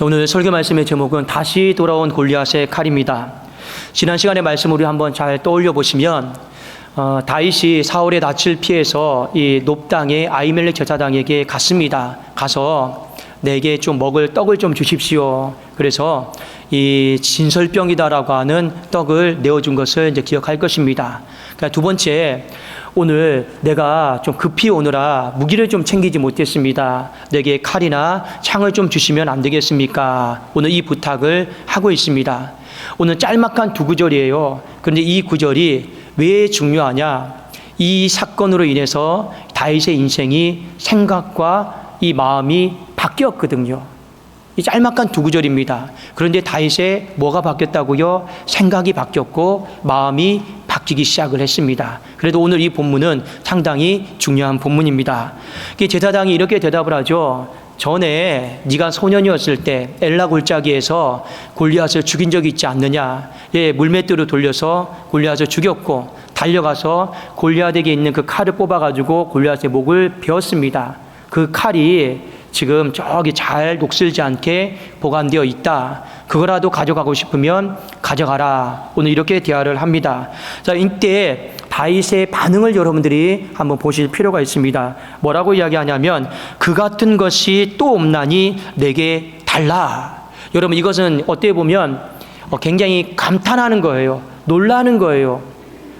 오늘 설교 말씀의 제목은 다시 돌아온 골리앗의 칼입니다. 지난 시간의 말씀 우리 한번 잘 떠올려 보시면 어, 다윗이 사울의 낯을 피해서 이 높당의 아이멜렉 제사장에게 갔습니다. 가서 내게 좀 먹을 떡을 좀 주십시오. 그래서 이 진설병이다라고 하는 떡을 내어준 것을 이제 기억할 것입니다. 그러니까 두 번째 오늘 내가 좀 급히 오느라 무기를 좀 챙기지 못했습니다. 내게 칼이나 창을 좀 주시면 안 되겠습니까? 오늘 이 부탁을 하고 있습니다. 오늘 짤막한 두 구절이에요. 그런데 이 구절이 왜 중요하냐? 이 사건으로 인해서 다윗의 인생이 생각과 이 마음이 바뀌었거든요. 이 짤막한 두 구절입니다. 그런데 다윗의 뭐가 바뀌었다고요? 생각이 바뀌었고 마음이 바뀌기 시작을 했습니다. 그래도 오늘 이 본문은 상당히 중요한 본문입니다. 제사장이 이렇게 대답을 하죠. 전에 네가 소년이었을 때 엘라 골짜기에서 골리앗을 죽인 적이 있지 않느냐? 예, 물맷대로 돌려서 골리앗을 죽였고 달려가서 골리앗에게 있는 그 칼을 뽑아 가지고 골리앗의 목을 베었습니다. 그 칼이 지금 저기 잘 녹슬지 않게 보관되어 있다. 그거라도 가져가고 싶으면 가져가라. 오늘 이렇게 대화를 합니다. 자, 이때 다윗의 반응을 여러분들이 한번 보실 필요가 있습니다. 뭐라고 이야기하냐면 그 같은 것이 또 없나니 내게 달라. 여러분 이것은 어떻게 보면 어, 굉장히 감탄하는 거예요. 놀라는 거예요.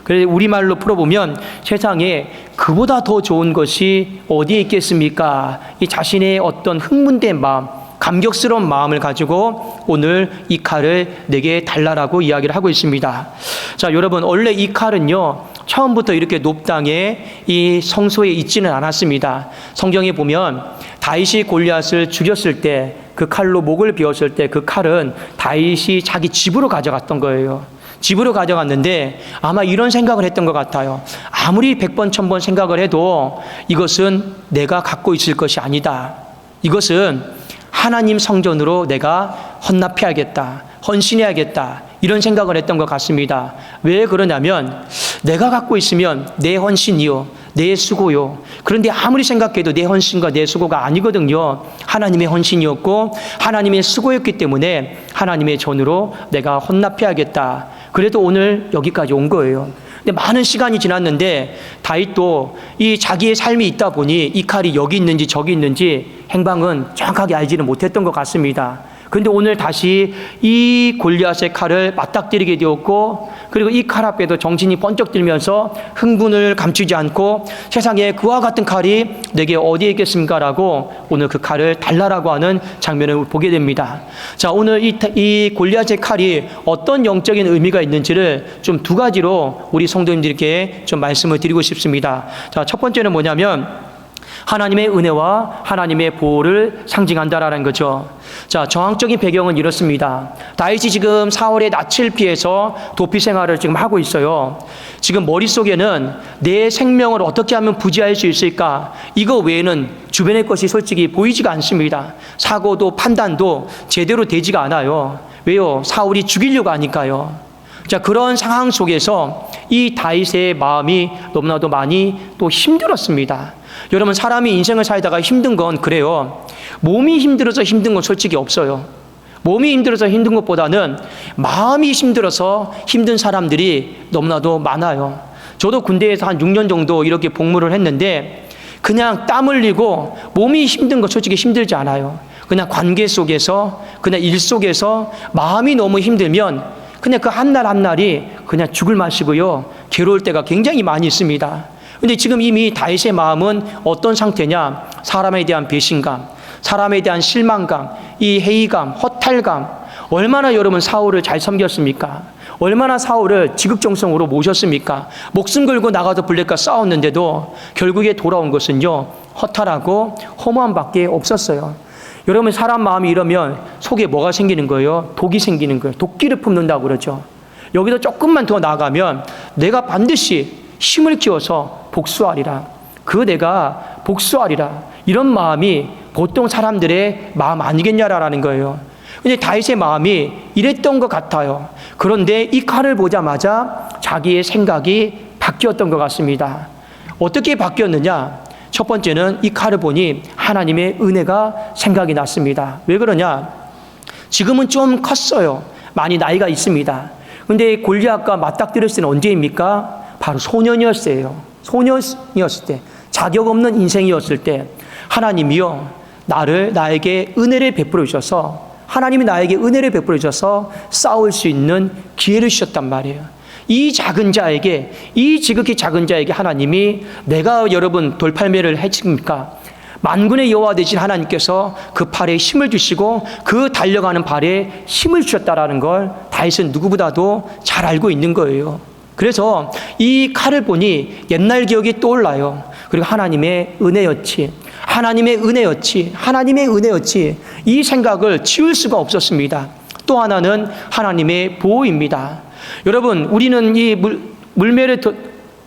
그래서 우리말로 풀어보면 세상에 그보다 더 좋은 것이 어디에 있겠습니까? 이 자신의 어떤 흥분된 마음, 감격스러운 마음을 가지고 오늘 이 칼을 내게 달라라고 이야기를 하고 있습니다. 자, 여러분, 원래 이 칼은요, 처음부터 이렇게 높당에 이 성소에 있지는 않았습니다. 성경에 보면 다윗이 골리앗을 죽였을 때 그 칼로 목을 베었을 때 그 칼은 다윗이 자기 집으로 가져갔던 거예요. 집으로 가져갔는데 아마 이런 생각을 했던 것 같아요. 아무리 백번 천번 생각을 해도 이것은 내가 갖고 있을 것이 아니다. 이것은 하나님 성전으로 내가 헌납해야겠다. 헌신해야겠다. 이런 생각을 했던 것 같습니다. 왜 그러냐면 내가 갖고 있으면 내 헌신이요. 내 수고요. 그런데 아무리 생각해도 내 헌신과 내 수고가 아니거든요. 하나님의 헌신이었고 하나님의 수고였기 때문에 하나님의 전으로 내가 헌납해야겠다. 그래도 오늘 여기까지 온 거예요. 근데 많은 시간이 지났는데 다윗도 이 자기의 삶이 있다 보니 이 칼이 여기 있는지 저기 있는지 행방은 정확하게 알지는 못했던 것 같습니다. 그런데 오늘 다시 이 골리앗의 칼을 맞닥뜨리게 되었고 그리고 이 칼 앞에도 정신이 번쩍 들면서 흥분을 감추지 않고 세상에 그와 같은 칼이 내게 어디에 있겠습니까라고 오늘 그 칼을 달라라고 하는 장면을 보게 됩니다. 자 오늘 이, 이 골리앗의 칼이 어떤 영적인 의미가 있는지를 좀 두 가지로 우리 성도님들께 좀 말씀을 드리고 싶습니다. 자첫 번째는 뭐냐면 하나님의 은혜와 하나님의 보호를 상징한다라는 거죠. 자, 정황적인 배경은 이렇습니다. 다윗이 지금 사월의 낯을 피해서 도피 생활을 지금 하고 있어요. 지금 머릿속에는 내 생명을 어떻게 하면 부지할 수 있을까? 이거 외에는 주변의 것이 솔직히 보이지가 않습니다. 사고도 판단도 제대로 되지가 않아요. 왜요? 사울이 죽이려고 하니까요. 자, 그런 상황 속에서 이 다윗의 마음이 너무나도 많이 또 힘들었습니다. 여러분 사람이 인생을 살다가 힘든 건 그래요. 몸이 힘들어서 힘든 건 솔직히 없어요. 몸이 힘들어서 힘든 것보다는 마음이 힘들어서 힘든 사람들이 너무나도 많아요. 저도 군대에서 한 6년 정도 이렇게 복무를 했는데 그냥 땀 흘리고 몸이 힘든 거 솔직히 힘들지 않아요. 그냥 관계 속에서 그냥 일 속에서 마음이 너무 힘들면 그냥 그 한 날 한날이 그냥 죽을 맛이고요. 괴로울 때가 굉장히 많이 있습니다. 근데 지금 이미 다윗의 마음은 어떤 상태냐? 사람에 대한 배신감, 사람에 대한 실망감, 이 회의감, 허탈감. 얼마나 여러분 사울을 잘 섬겼습니까? 얼마나 사울을 지극정성으로 모셨습니까? 목숨 걸고 나가서 블랙과 싸웠는데도 결국에 돌아온 것은요, 허탈하고 허무함밖에 없었어요. 여러분 사람 마음이 이러면 속에 뭐가 생기는 거예요? 독이 생기는 거예요. 독기를 품는다고 그러죠. 여기서 조금만 더 나가면 내가 반드시 힘을 키워서 복수하리라. 그 내가 복수하리라. 이런 마음이 보통 사람들의 마음 아니겠냐라는 거예요. 근데 다윗의 마음이 이랬던 것 같아요. 그런데 이 칼을 보자마자 자기의 생각이 바뀌었던 것 같습니다. 어떻게 바뀌었느냐? 첫 번째는 이 칼을 보니 하나님의 은혜가 생각이 났습니다. 왜 그러냐? 지금은 좀 컸어요. 많이 나이가 있습니다. 근데 골리앗과 맞닥뜨렸을 때는 언제입니까? 바로 소년이었어요. 소년이었을 때. 자격 없는 인생이었을 때. 하나님이요. 나를, 나에게 은혜를 베풀어 주셔서 하나님이 나에게 은혜를 베풀어 주셔서 싸울 수 있는 기회를 주셨단 말이에요. 이 작은 자에게, 이 지극히 작은 자에게 하나님이 내가 여러분 돌팔매를 해집니까? 만군의 여호와 되신 하나님께서 그 팔에 힘을 주시고 그 달려가는 발에 힘을 주셨다라는 걸 다윗은 누구보다도 잘 알고 있는 거예요. 그래서 이 칼을 보니 옛날 기억이 떠올라요. 그리고 하나님의 은혜였지. 하나님의 은혜였지. 하나님의 은혜였지. 이 생각을 지울 수가 없었습니다. 또 하나는 하나님의 보호입니다. 여러분, 우리는 이 물, 물매를 도,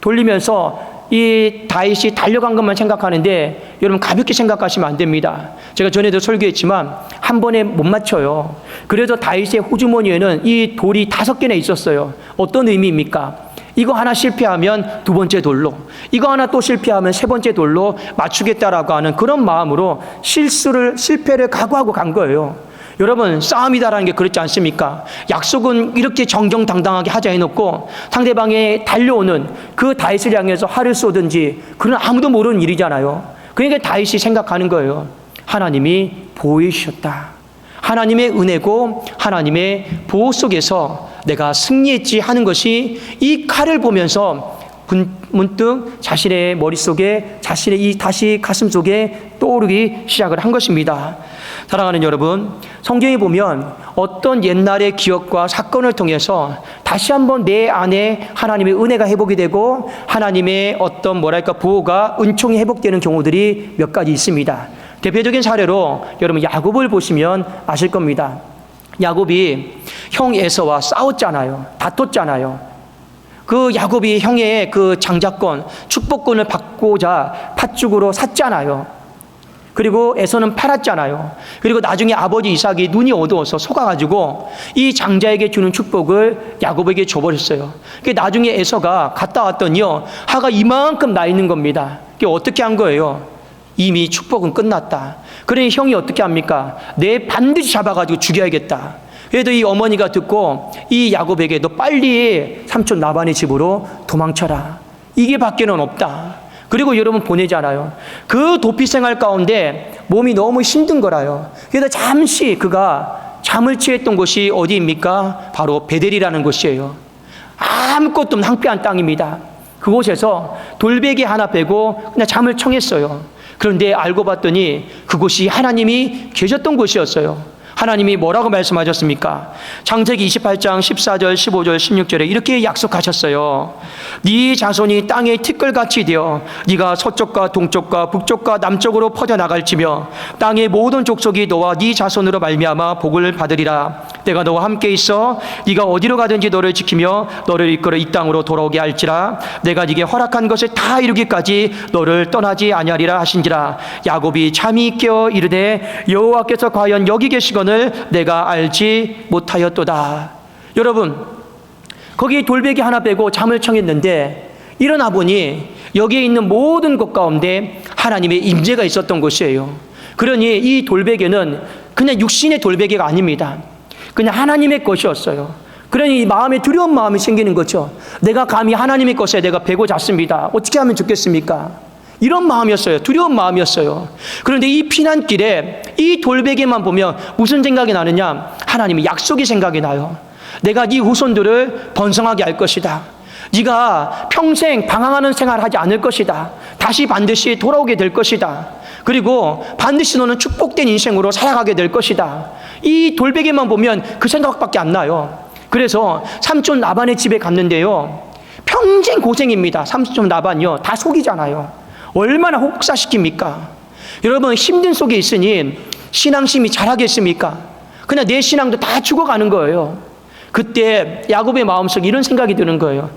돌리면서 이 다윗이 달려간 것만 생각하는데 여러분 가볍게 생각하시면 안 됩니다. 제가 전에도 설교했지만 한 번에 못 맞춰요. 그래서 다윗의 호주머니에는 이 돌이 다섯 개나 있었어요. 어떤 의미입니까? 이거 하나 실패하면 두 번째 돌로, 이거 하나 또 실패하면 세 번째 돌로 맞추겠다라고 하는 그런 마음으로 실수를, 실패를 각오하고 간 거예요. 여러분, 싸움이다라는 게 그렇지 않습니까? 약속은 이렇게 정정당당하게 하자 해놓고 상대방에 달려오는 그 다윗을 향해서 활을 쏘든지 그런 아무도 모르는 일이잖아요. 그러니까 다윗이 생각하는 거예요. 하나님이 보호해 주셨다. 하나님의 은혜고 하나님의 보호 속에서 내가 승리했지 하는 것이 이 칼을 보면서 문득 자신의 머릿속에 자신의 이 다시 가슴 속에 떠오르기 시작을 한 것입니다. 사랑하는 여러분, 성경에 보면 어떤 옛날의 기억과 사건을 통해서 다시 한번 내 안에 하나님의 은혜가 회복이 되고 하나님의 어떤 뭐랄까 부호가 은총이 회복되는 경우들이 몇 가지 있습니다. 대표적인 사례로 여러분 야곱을 보시면 아실 겁니다. 야곱이 형 에서와 싸웠잖아요. 다퉜잖아요. 그 야곱이 형의 그 장자권, 축복권을 받고자 팥죽으로 샀잖아요. 그리고 에서는 팔았잖아요. 그리고 나중에 아버지 이삭이 눈이 어두워서 속아가지고 이 장자에게 주는 축복을 야곱에게 줘버렸어요. 그 나중에 에서가 갔다 왔더니요 하가 이만큼 나 있는 겁니다. 그 어떻게 한 거예요? 이미 축복은 끝났다. 그러니 형이 어떻게 합니까? 내 반드시 잡아가지고 죽여야겠다. 그래도 이 어머니가 듣고 이 야곱에게 너 빨리 삼촌 나반의 집으로 도망쳐라. 이게 밖에는 없다. 그리고 여러분 보내잖아요. 그 도피 생활 가운데 몸이 너무 힘든 거라요. 그래서 잠시 그가 잠을 취했던 곳이 어디입니까? 바로 베델이라는 곳이에요. 아무것도 없는 황폐한 땅입니다. 그곳에서 돌베개 하나 베고 그냥 잠을 청했어요. 그런데 알고 봤더니 그곳이 하나님이 계셨던 곳이었어요. 하나님이 뭐라고 말씀하셨습니까? 창세기 28장 14절, 15절, 16절에 이렇게 약속하셨어요. 네 자손이 땅의 티끌같이 되어 네가 서쪽과 동쪽과 북쪽과 남쪽으로 퍼져 나갈지며 땅의 모든 족속이 너와 네 자손으로 말미암아 복을 받으리라. 내가 너와 함께 있어 네가 어디로 가든지 너를 지키며 너를 이끌어 이 땅으로 돌아오게 할지라. 내가 네게 허락한 것을 다 이루기까지 너를 떠나지 아니하리라 하신지라. 야곱이 잠이 깨어 이르되 여호와께서 과연 여기 계시거늘 내가 알지 못하였도다. 여러분, 거기 돌베개 하나 빼고 잠을 청했는데 일어나 보니 여기에 있는 모든 것 가운데 하나님의 임재가 있었던 곳이에요. 그러니 이 돌베개는 그냥 육신의 돌베개가 아닙니다. 그냥 하나님의 것이었어요. 그러니 마음에 두려운 마음이 생기는 거죠. 내가 감히 하나님의 것에 내가 베고 잤습니다. 어떻게 하면 좋겠습니까? 이런 마음이었어요. 두려운 마음이었어요. 그런데 이 피난길에 이 돌베개만 보면 무슨 생각이 나느냐? 하나님의 약속이 생각이 나요. 내가 네 후손들을 번성하게 할 것이다. 네가 평생 방황하는 생활을 하지 않을 것이다. 다시 반드시 돌아오게 될 것이다. 그리고 반드시 너는 축복된 인생으로 살아가게 될 것이다. 이 돌베개만 보면 그 생각밖에 안 나요. 그래서 삼촌 나반의 집에 갔는데요. 평생 고생입니다. 삼촌 나반요. 다 속이잖아요. 얼마나 혹사시킵니까? 여러분 힘든 속에 있으니 신앙심이 자라겠습니까? 그냥 내 신앙도 다 죽어가는 거예요. 그때 야곱의 마음속에 이런 생각이 드는 거예요.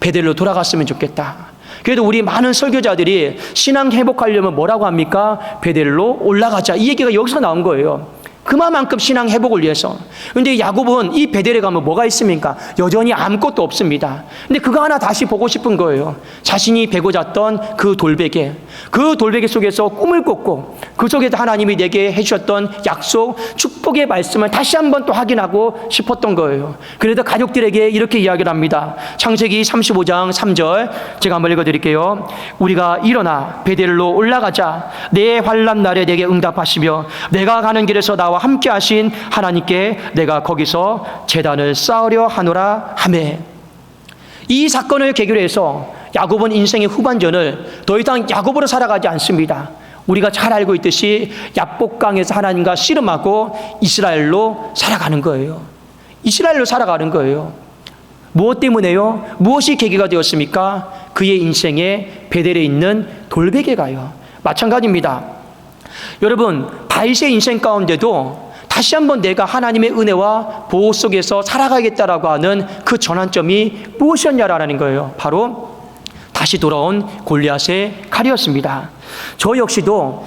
베델로 돌아갔으면 좋겠다. 그래도 우리 많은 설교자들이 신앙 회복하려면 뭐라고 합니까? 베델로 올라가자. 이 얘기가 여기서 나온 거예요. 그만큼 신앙 회복을 위해서. 근데 야곱은 이 베델에 가면 뭐가 있습니까? 여전히 아무것도 없습니다. 근데 그거 하나 다시 보고 싶은 거예요. 자신이 베고 잤던 그 돌베개. 그 돌베개 속에서 꿈을 꿨고 그 속에서 하나님이 내게 해주셨던 약속, 축복, 축복의 말씀을 다시 한번 또 확인하고 싶었던 거예요. 그래서 가족들에게 이렇게 이야기를 합니다. 창세기 35장 3절 제가 한번 읽어드릴게요. 우리가 일어나 베델로 올라가자 내 환란 날에 내게 응답하시며 내가 가는 길에서 나와 함께 하신 하나님께 내가 거기서 재단을 쌓으려 하노라 하매 이 사건을 계기로 해서 야곱은 인생의 후반전을 더 이상 야곱으로 살아가지 않습니다. 우리가 잘 알고 있듯이 야복강에서 하나님과 씨름하고 이스라엘로 살아가는 거예요. 이스라엘로 살아가는 거예요. 무엇 때문에요? 무엇이 계기가 되었습니까? 그의 인생에 베델에 있는 돌베개가요. 마찬가지입니다. 여러분, 다윗의 인생 가운데도 다시 한번 내가 하나님의 은혜와 보호 속에서 살아가겠다라고 하는 그 전환점이 무엇이었냐라는 거예요. 바로 다시 돌아온 골리앗의 칼이었습니다. 저 역시도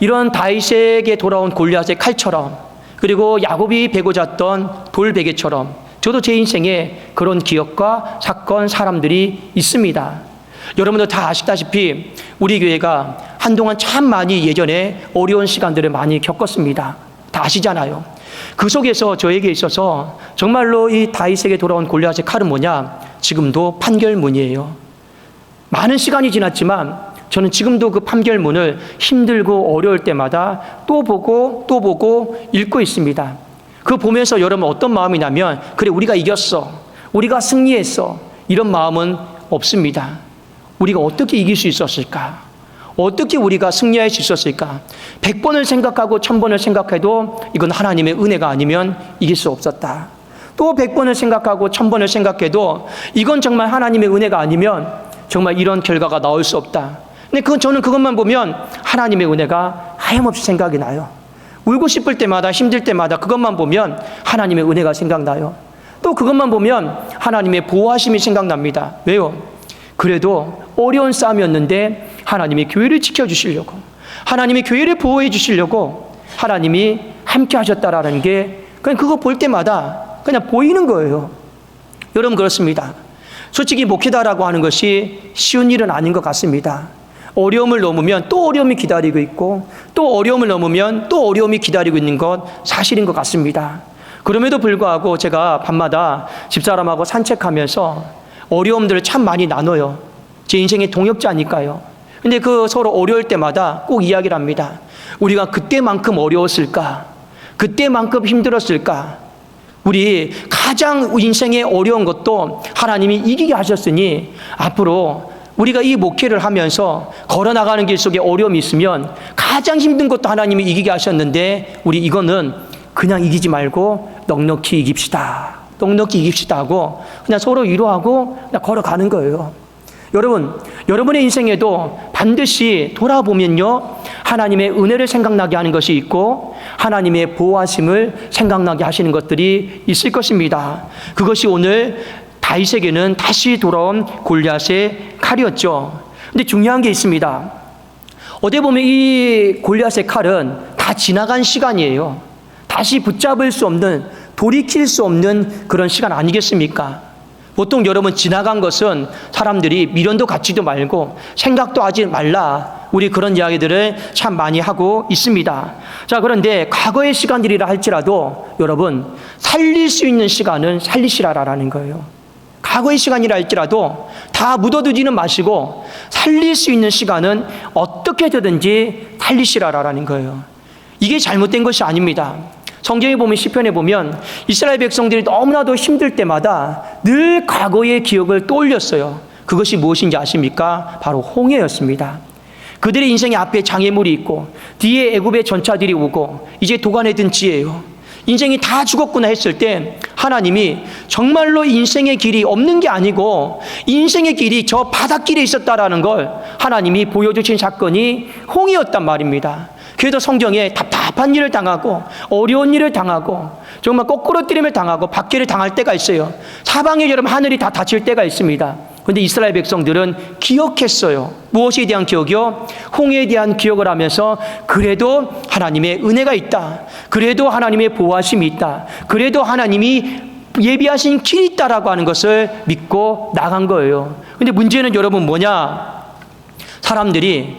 이런 다윗에게 돌아온 골리앗의 칼처럼 그리고 야곱이 베고 잤던 돌베개처럼 저도 제 인생에 그런 기억과 사건 사람들이 있습니다. 여러분도 다 아시다시피 우리 교회가 한동안 참 많이 예전에 어려운 시간들을 많이 겪었습니다. 다 아시잖아요. 그 속에서 저에게 있어서 정말로 이 다윗에게 돌아온 골리앗의 칼은 뭐냐? 지금도 판결문이에요. 많은 시간이 지났지만 저는 지금도 그 판결문을 힘들고 어려울 때마다 또 보고 또 보고 읽고 있습니다. 그 보면서 여러분 어떤 마음이 나면 그래 우리가 이겼어. 우리가 승리했어. 이런 마음은 없습니다. 우리가 어떻게 이길 수 있었을까? 어떻게 우리가 승리할 수 있었을까? 100번을 생각하고 1000번을 생각해도 이건 하나님의 은혜가 아니면 이길 수 없었다. 또 100번을 생각하고 1000번을 생각해도 이건 정말 하나님의 은혜가 아니면 정말 이런 결과가 나올 수 없다. 근데 그건 저는 그것만 보면 하나님의 은혜가 하염없이 생각이 나요. 울고 싶을 때마다 힘들 때마다 그것만 보면 하나님의 은혜가 생각나요. 또 그것만 보면 하나님의 보호하심이 생각납니다. 왜요? 그래도 어려운 싸움이었는데 하나님이 교회를 지켜주시려고 하나님이 교회를 보호해 주시려고 하나님이 함께 하셨다라는 게 그냥 그거 볼 때마다 그냥 보이는 거예요. 여러분 그렇습니다. 솔직히 목회다라고 하는 것이 쉬운 일은 아닌 것 같습니다. 어려움을 넘으면 또 어려움이 기다리고 있고 또 어려움을 넘으면 또 어려움이 기다리고 있는 것 사실인 것 같습니다. 그럼에도 불구하고 제가 밤마다 집사람하고 산책하면서 어려움들을 참 많이 나눠요. 제 인생의 동역자니까요. 근데 그 서로 어려울 때마다 꼭 이야기를 합니다. 우리가 그때만큼 어려웠을까? 그때만큼 힘들었을까? 우리 가장 인생의 어려운 것도 하나님이 이기게 하셨으니 앞으로 우리가 이 목회를 하면서 걸어나가는 길 속에 어려움이 있으면 가장 힘든 것도 하나님이 이기게 하셨는데 우리 이거는 그냥 이기지 말고 넉넉히 이깁시다. 넉넉히 이깁시다 하고 그냥 서로 위로하고 그냥 걸어가는 거예요. 여러분, 여러분의 인생에도 반드시 돌아보면요. 하나님의 은혜를 생각나게 하는 것이 있고 하나님의 보호하심을 생각나게 하시는 것들이 있을 것입니다. 그것이 오늘 다윗에게는 다시 돌아온 골리앗의 칼이었죠. 근데 중요한 게 있습니다. 어디 보면 이 골리앗의 칼은 다 지나간 시간이에요. 다시 붙잡을 수 없는 돌이킬 수 없는 그런 시간 아니겠습니까? 보통 여러분 지나간 것은 사람들이 미련도 갖지도 말고 생각도 하지 말라. 우리 그런 이야기들을 참 많이 하고 있습니다. 자, 그런데 과거의 시간들이라 할지라도 여러분 살릴 수 있는 시간은 살리시라라는 거예요. 과거의 시간이라 할지라도 다 묻어두지는 마시고 살릴 수 있는 시간은 어떻게 되든지 살리시라라는 거예요. 이게 잘못된 것이 아닙니다. 성경에 보면 시편에 보면 이스라엘 백성들이 너무나도 힘들 때마다 늘 과거의 기억을 떠올렸어요. 그것이 무엇인지 아십니까? 바로 홍해였습니다. 그들의 인생의 앞에 장애물이 있고 뒤에 애굽의 전차들이 오고 이제 도관에 든 지혜요. 인생이 다 죽었구나 했을 때 하나님이 정말로 인생의 길이 없는 게 아니고 인생의 길이 저 바닷길에 있었다라는 걸 하나님이 보여주신 사건이 홍해였단 말입니다. 그래도 성경에 답답한 일을 당하고 어려운 일을 당하고 정말 거꾸로 뛰림을 당하고 박해를 당할 때가 있어요. 사방에 여러분 하늘이 다 닫힐 때가 있습니다. 근데 이스라엘 백성들은 기억했어요. 무엇에 대한 기억이요? 홍해에 대한 기억을 하면서 그래도 하나님의 은혜가 있다. 그래도 하나님의 보호하심이 있다. 그래도 하나님이 예비하신 길이 있다라고 하는 것을 믿고 나간 거예요. 근데 문제는 여러분 뭐냐? 사람들이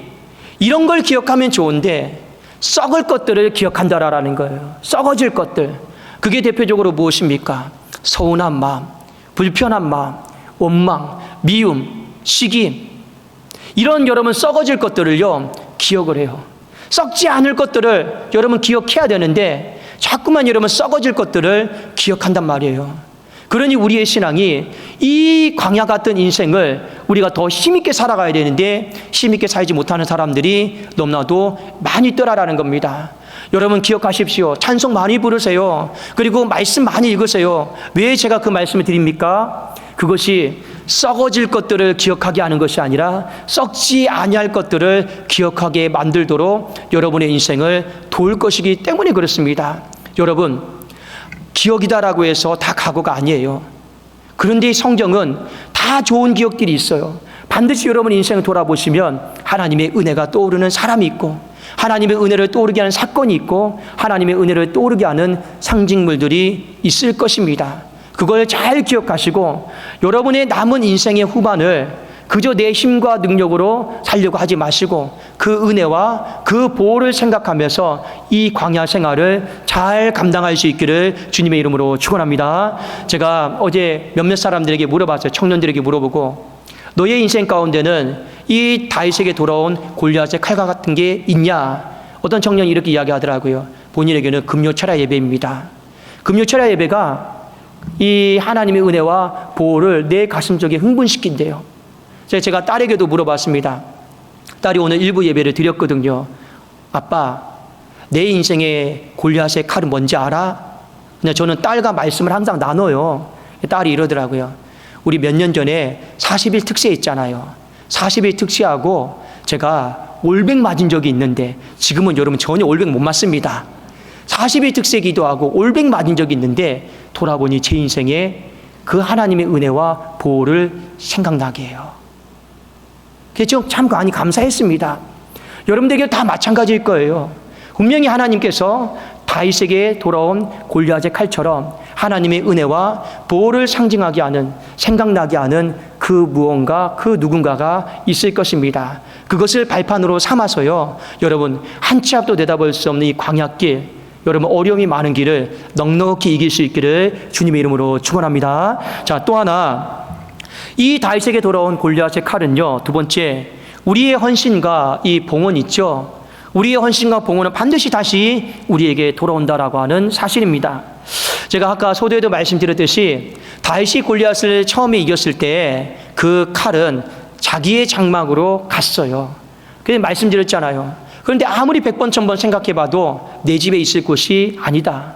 이런 걸 기억하면 좋은데 썩을 것들을 기억한다라는 거예요. 썩어질 것들. 그게 대표적으로 무엇입니까? 서운한 마음, 불편한 마음, 원망, 미움, 시기. 이런 여러분 썩어질 것들을요, 기억을 해요. 썩지 않을 것들을 여러분 기억해야 되는데 자꾸만 여러분 썩어질 것들을 기억한단 말이에요. 그러니 우리의 신앙이 이 광야 같은 인생을 우리가 더 힘있게 살아가야 되는데 힘있게 살지 못하는 사람들이 너무나도 많이 있더라라는 겁니다. 여러분 기억하십시오. 찬송 많이 부르세요. 그리고 말씀 많이 읽으세요. 왜 제가 그 말씀을 드립니까? 그것이 썩어질 것들을 기억하게 하는 것이 아니라 썩지 아니할 것들을 기억하게 만들도록 여러분의 인생을 도울 것이기 때문에 그렇습니다. 여러분 기억이다라고 해서 다 과거가 아니에요. 그런데 이 성경은 다 좋은 기억들이 있어요. 반드시 여러분 인생을 돌아보시면 하나님의 은혜가 떠오르는 사람이 있고 하나님의 은혜를 떠오르게 하는 사건이 있고 하나님의 은혜를 떠오르게 하는 상징물들이 있을 것입니다. 그걸 잘 기억하시고 여러분의 남은 인생의 후반을 그저 내 힘과 능력으로 살려고 하지 마시고 그 은혜와 그 보호를 생각하면서 이 광야 생활을 잘 감당할 수 있기를 주님의 이름으로 축원합니다. 제가 어제 몇몇 사람들에게 물어봤어요. 청년들에게 물어보고 너의 인생 가운데는 이 다윗에게 돌아온 골리앗의 칼과 같은 게 있냐? 어떤 청년이 이렇게 이야기하더라고요. 본인에게는 금요 철야 예배입니다. 금요 철야 예배가 이 하나님의 은혜와 보호를 내 가슴 속에 흥분시킨대요. 제가 딸에게도 물어봤습니다. 딸이 오늘 일부 예배를 드렸거든요. 아빠, 내 인생의 골리앗의 칼은 뭔지 알아? 근데 저는 딸과 말씀을 항상 나눠요. 딸이 이러더라고요. 우리 몇 년 전에 40일 특세 있잖아요. 40일 특세하고 제가 올백 맞은 적이 있는데 지금은 여러분 전혀 올백 못 맞습니다. 40일 특세 기도하고 올백 맞은 적이 있는데 돌아보니 제 인생에 그 하나님의 은혜와 보호를 생각나게 해요. 그래서 참 많이 감사했습니다. 여러분들에게 다 마찬가지일 거예요. 분명히 하나님께서 다윗에게 돌아온 골리앗의 칼처럼 하나님의 은혜와 보호를 상징하게 하는 생각나게 하는 그 무언가 그 누군가가 있을 것입니다. 그것을 발판으로 삼아서요. 여러분 한 치 앞도 내다볼 수 없는 이 광야길 여러분 어려움이 많은 길을 넉넉히 이길 수 있기를 주님의 이름으로 축원합니다. 자, 또 하나 이 다윗에게 돌아온 골리앗의 칼은요. 두 번째 우리의 헌신과 이 봉헌 있죠. 우리의 헌신과 봉헌은 반드시 다시 우리에게 돌아온다라고 하는 사실입니다. 제가 아까 소대에도 말씀드렸듯이 다윗이 골리앗을 처음에 이겼을 때 그 칼은 자기의 장막으로 갔어요. 그래서 말씀드렸잖아요. 그런데 아무리 백번 천번 생각해봐도 내 집에 있을 곳이 아니다.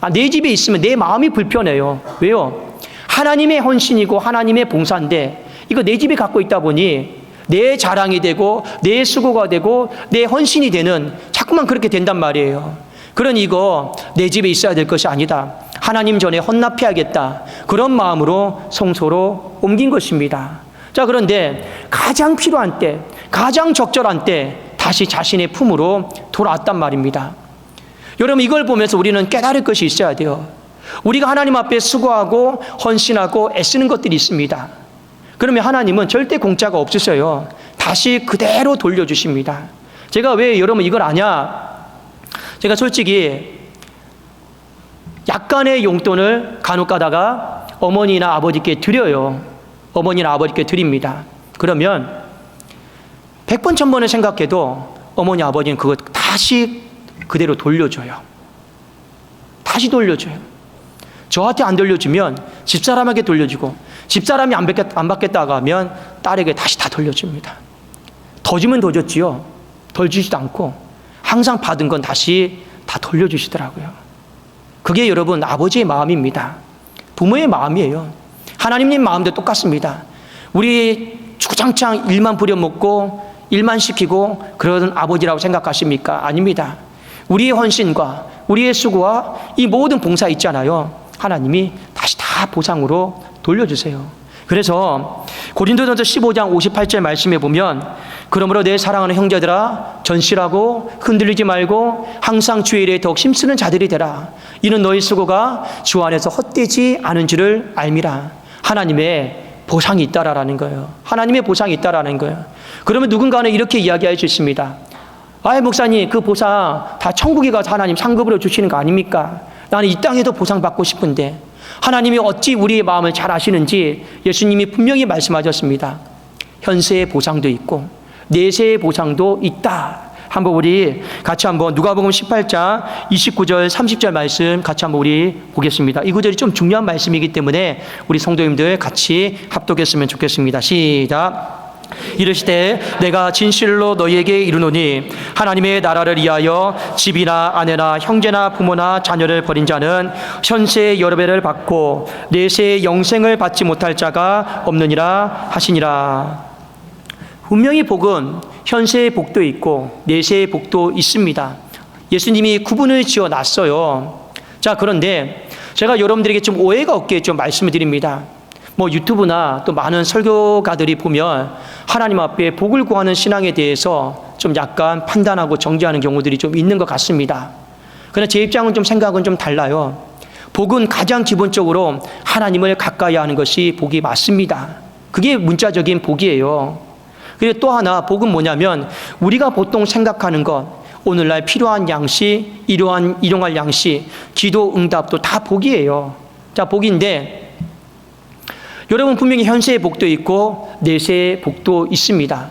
아, 내 집에 있으면 내 마음이 불편해요. 왜요? 하나님의 헌신이고 하나님의 봉사인데 이거 내 집에 갖고 있다 보니 내 자랑이 되고 내 수고가 되고 내 헌신이 되는 자꾸만 그렇게 된단 말이에요. 그러니 이거 내 집에 있어야 될 것이 아니다. 하나님 전에 헌납해야겠다. 그런 마음으로 성소로 옮긴 것입니다. 자, 그런데 가장 필요한 때, 가장 적절한 때 다시 자신의 품으로 돌아왔단 말입니다. 여러분 이걸 보면서 우리는 깨달을 것이 있어야 돼요. 우리가 하나님 앞에 수고하고 헌신하고 애쓰는 것들이 있습니다. 그러면 하나님은 절대 공짜가 없으셔요. 다시 그대로 돌려주십니다. 제가 왜 여러분 이걸 아냐? 제가 솔직히 약간의 용돈을 간혹 가다가 어머니나 아버지께 드려요. 어머니나 아버지께 드립니다. 그러면 백번 천번을 생각해도 어머니 아버지는 그것 다시 그대로 돌려줘요. 다시 돌려줘요. 저한테 안 돌려주면 집사람에게 돌려주고 집사람이 안, 받겠, 안 받겠다고 하면 딸에게 다시 다 돌려줍니다. 더 주면 더 줬지요. 덜 주지도 않고 항상 받은 건 다시 다 돌려주시더라고요. 그게 여러분 아버지의 마음입니다. 부모의 마음이에요. 하나님님 마음도 똑같습니다. 우리 주구장창 일만 부려먹고 일만 시키고 그러던 아버지라고 생각하십니까? 아닙니다. 우리의 헌신과 우리의 수고와 이 모든 봉사 있잖아요. 하나님이 다시 다 보상으로 돌려주세요. 그래서 고린도전서 15장 58절 말씀에 보면 그러므로 내 사랑하는 형제들아 전실하고 흔들리지 말고 항상 주의 일에 더욱 힘쓰는 자들이 되라. 이는 너희 수고가 주 안에서 헛되지 않은 줄을 알미라. 하나님의 보상이 있다라는 거예요. 하나님의 보상이 있다라는 거예요. 그러면 누군가는 이렇게 이야기할 수 있습니다. 아이 목사님 그 보상 다 천국에 가서 하나님 상급으로 주시는 거 아닙니까? 나는 이 땅에도 보상 받고 싶은데 하나님이 어찌 우리의 마음을 잘 아시는지 예수님이 분명히 말씀하셨습니다. 현세의 보상도 있고 내세의 보상도 있다. 한번 우리 같이 한번 누가복음 18장 29절 30절 말씀 같이 한번 우리 보겠습니다. 이 구절이 좀 중요한 말씀이기 때문에 우리 성도님들 같이 합독했으면 좋겠습니다. 시작. 이르시되 내가 진실로 너희에게 이르노니 하나님의 나라를 위하여 집이나 아내나 형제나 부모나 자녀를 버린 자는 현세의 여러 배를 받고 내세의 영생을 받지 못할 자가 없느니라 하시니라. 분명히 복은 현세의 복도 있고 내세의 복도 있습니다. 예수님이 구분을 지어 놨어요. 자, 그런데 제가 여러분들에게 좀 오해가 없게 좀 말씀을 드립니다. 뭐 유튜브나 또 많은 설교가들이 보면 하나님 앞에 복을 구하는 신앙에 대해서 좀 약간 판단하고 정지하는 경우들이 좀 있는 것 같습니다. 그러나 제 입장은 좀 생각은 좀 달라요. 복은 가장 기본적으로 하나님을 가까이 하는 것이 복이 맞습니다. 그게 문자적인 복이에요. 그리고 또 하나 복은 뭐냐면 우리가 보통 생각하는 것 오늘날 필요한 양식, 이러한 일용할 양식, 기도 응답도 다 복이에요. 자, 복인데 여러분 분명히 현세의 복도 있고 내세의 복도 있습니다.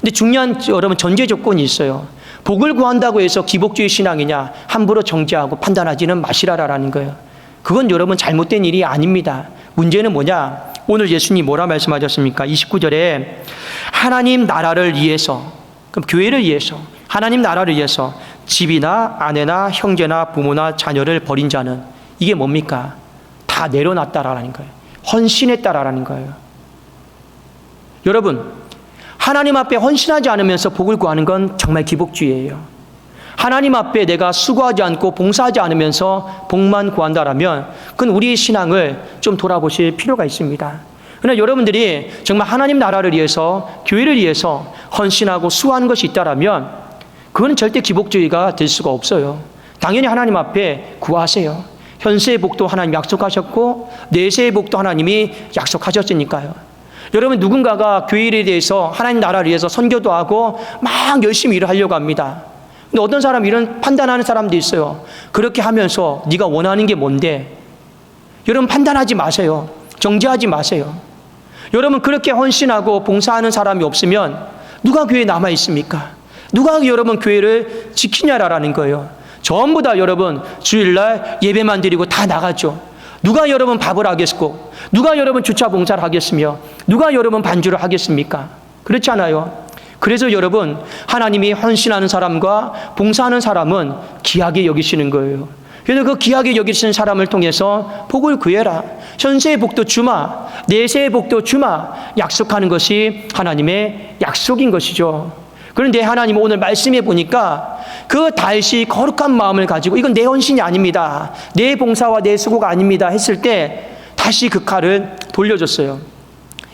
근데 중요한 여러분 전제 조건이 있어요. 복을 구한다고 해서 기복주의 신앙이냐 함부로 정죄하고 판단하지는 마시라라는 거예요. 그건 여러분 잘못된 일이 아닙니다. 문제는 뭐냐? 오늘 예수님 뭐라 말씀하셨습니까? 29절에 하나님 나라를 위해서 그럼 교회를 위해서 하나님 나라를 위해서 집이나 아내나 형제나 부모나 자녀를 버린 자는 이게 뭡니까? 다 내려놨다라는 거예요. 헌신했다라는 거예요. 여러분, 하나님 앞에 헌신하지 않으면서 복을 구하는 건 정말 기복주의예요. 하나님 앞에 내가 수고하지 않고 봉사하지 않으면서 복만 구한다라면 그건 우리의 신앙을 좀 돌아보실 필요가 있습니다. 그러나 여러분들이 정말 하나님 나라를 위해서 교회를 위해서 헌신하고 수고하는 것이 있다라면 그건 절대 기복주의가 될 수가 없어요. 당연히 하나님 앞에 구하세요. 현세의 복도 하나님 약속하셨고 내세의 복도 하나님이 약속하셨으니까요. 여러분 누군가가 교회에 대해서 하나님 나라를 위해서 선교도 하고 막 열심히 일을 하려고 합니다. 근데 어떤 사람 이런 판단하는 사람도 있어요. 그렇게 하면서 네가 원하는 게 뭔데? 여러분 판단하지 마세요. 정죄하지 마세요. 여러분 그렇게 헌신하고 봉사하는 사람이 없으면 누가 교회에 남아 있습니까? 누가 여러분 교회를 지키냐라는 거예요. 전부 다 여러분 주일날 예배만 드리고 다 나갔죠. 누가 여러분 밥을 하겠고, 누가 여러분 주차 봉사를 하겠으며, 누가 여러분 반주를 하겠습니까? 그렇지 않아요. 그래서 여러분 하나님이 헌신하는 사람과 봉사하는 사람은 귀하게 여기시는 거예요. 그래서 그 귀하게 여기시는 사람을 통해서 복을 구해라. 현세의 복도 주마, 내세의 복도 주마. 약속하는 것이 하나님의 약속인 것이죠. 그런데 하나님 오늘 말씀해 보니까 그 다윗이 거룩한 마음을 가지고 이건 내 헌신이 아닙니다. 내 봉사와 내 수고가 아닙니다. 했을 때 다시 그 칼을 돌려줬어요.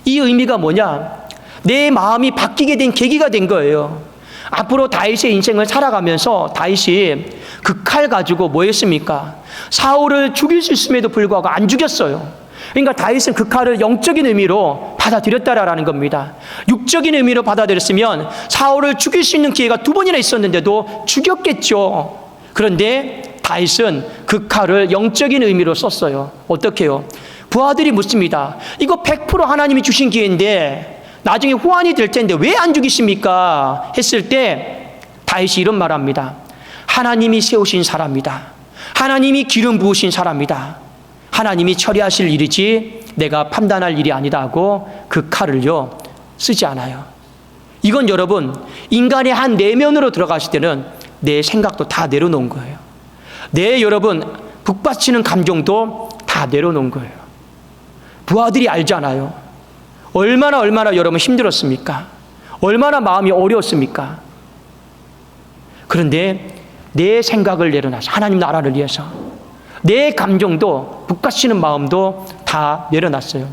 이 의미가 뭐냐? 내 마음이 바뀌게 된 계기가 된 거예요. 앞으로 다윗의 인생을 살아가면서 다윗이 그 칼 가지고 뭐 했습니까? 사울을 죽일 수 있음에도 불구하고 안 죽였어요. 그러니까 다윗은 그 칼을 영적인 의미로 받아들였다라는 겁니다. 육적인 의미로 받아들였으면 사울을 죽일 수 있는 기회가 두 번이나 있었는데도 죽였겠죠. 그런데 다윗은 그 칼을 영적인 의미로 썼어요. 어떻게요? 부하들이 묻습니다. 이거 100% 하나님이 주신 기회인데 나중에 호환이 될 텐데 왜 안 죽이십니까? 했을 때 다윗이 이런 말합니다. 하나님이 세우신 사람이다. 하나님이 기름 부으신 사람이다. 하나님이 처리하실 일이지 내가 판단할 일이 아니다 하고 그 칼을요 쓰지 않아요. 이건 여러분 인간의 한 내면으로 들어가실 때는 내 생각도 다 내려놓은 거예요. 내 여러분 북받치는 감정도 다 내려놓은 거예요. 부하들이 알잖아요. 얼마나 얼마나 여러분 힘들었습니까? 얼마나 마음이 어려웠습니까? 그런데 내 생각을 내려놔서 하나님 나라를 위해서 내 감정도 북받치는 마음도 다 내려놨어요.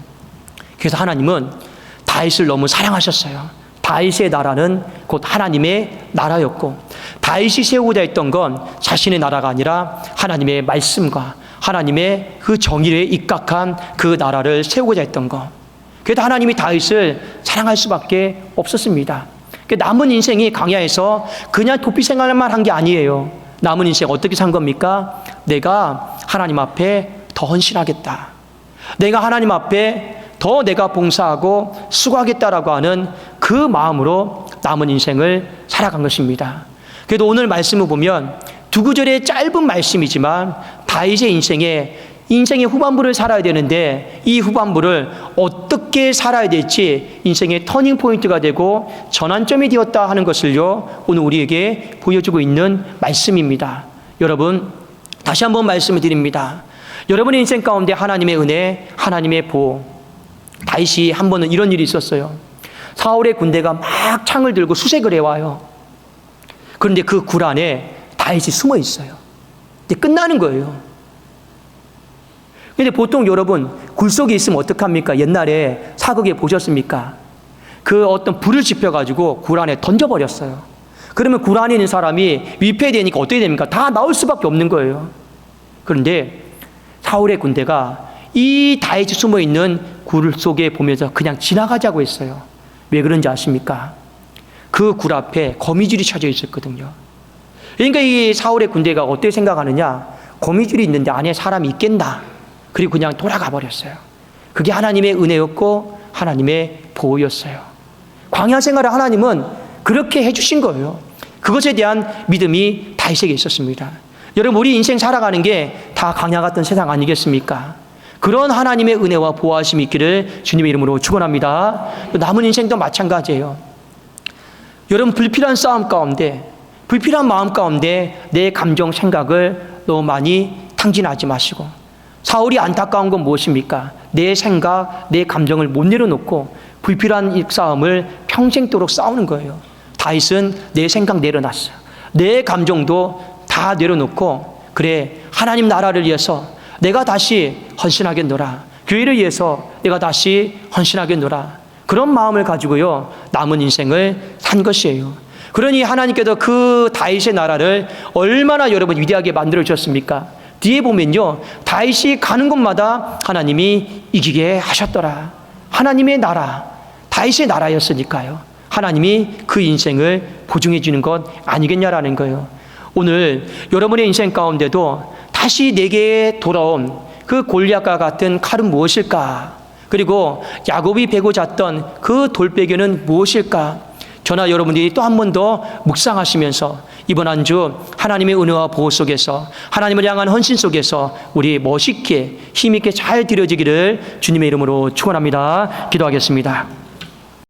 그래서 하나님은 다윗을 너무 사랑하셨어요. 다윗의 나라는 곧 하나님의 나라였고 다윗이 세우고자 했던 건 자신의 나라가 아니라 하나님의 말씀과 하나님의 그 정의에 입각한 그 나라를 세우고자 했던 것. 그래도 하나님이 다윗을 사랑할 수밖에 없었습니다. 그 남은 인생이 광야에서 그냥 도피 생활만 한 게 아니에요. 남은 인생 어떻게 산 겁니까? 내가 하나님 앞에 더 헌신하겠다. 내가 하나님 앞에 더 내가 봉사하고 수고하겠다라고 하는 그 마음으로 남은 인생을 살아간 것입니다. 그래도 오늘 말씀을 보면 두 구절의 짧은 말씀이지만 다윗의 인생에 인생의 후반부를 살아야 되는데 이 후반부를 어떻게 살아야 될지 인생의 터닝 포인트가 되고 전환점이 되었다 하는 것을요 오늘 우리에게 보여주고 있는 말씀입니다. 여러분 다시 한번 말씀을 드립니다. 여러분의 인생 가운데 하나님의 은혜, 하나님의 보호. 다윗이 한 번은 이런 일이 있었어요. 사울의 군대가 막 창을 들고 수색을 해와요. 그런데 그 굴 안에 다윗이 숨어 있어요. 근데 끝나는 거예요. 근데 보통 여러분 굴 속에 있으면 어떡합니까? 옛날에 사극에 보셨습니까? 그 어떤 불을 지펴가지고 굴 안에 던져버렸어요. 그러면 굴 안에 있는 사람이 위패되니까 어떻게 됩니까? 다 나올 수밖에 없는 거예요. 그런데 사울의 군대가 이 다윗이 숨어 있는 굴 속에 보면서 그냥 지나가자고 했어요. 왜 그런지 아십니까? 그 굴 앞에 거미줄이 쳐져 있었거든요. 그러니까 이 사울의 군대가 어떻게 생각하느냐? 거미줄이 있는데 안에 사람이 있겠나? 그리고 그냥 돌아가 버렸어요. 그게 하나님의 은혜였고 하나님의 보호였어요. 광야 생활을 하나님은 그렇게 해주신 거예요. 그것에 대한 믿음이 다윗에게 있었습니다. 여러분 우리 인생 살아가는 게 다 광야 같은 세상 아니겠습니까? 그런 하나님의 은혜와 보호하심이 있기를 주님의 이름으로 축원합니다. 남은 인생도 마찬가지예요. 여러분 불필요한 싸움 가운데 불필요한 마음 가운데 내 감정 생각을 너무 많이 탕진하지 마시고 사울이 안타까운 건 무엇입니까? 내 생각, 내 감정을 못 내려놓고 불필요한 이 싸움을 평생도록 싸우는 거예요. 다윗은 내 생각 내려놨어요. 내 감정도 다 내려놓고 그래 하나님 나라를 위해서 내가 다시 헌신하겠노라. 교회를 위해서 내가 다시 헌신하겠노라. 그런 마음을 가지고요 남은 인생을 산 것이에요. 그러니 하나님께서 그 다윗의 나라를 얼마나 여러분 위대하게 만들어 주셨습니까? 뒤에 보면요 다윗이 가는 곳마다 하나님이 이기게 하셨더라. 하나님의 나라, 다윗의 나라였으니까요. 하나님이 그 인생을 보증해 주는 것 아니겠냐라는 거예요. 오늘 여러분의 인생 가운데도 다시 내게 돌아온 그 골리앗과 같은 칼은 무엇일까? 그리고 야곱이 베고 잤던 그 돌베개는 무엇일까? 저나 여러분들이 또 한 번 더 묵상하시면서 이번 한 주 하나님의 은혜와 보호 속에서 하나님을 향한 헌신 속에서 우리 멋있게 힘있게 잘 드려지기를 주님의 이름으로 축원합니다. 기도하겠습니다.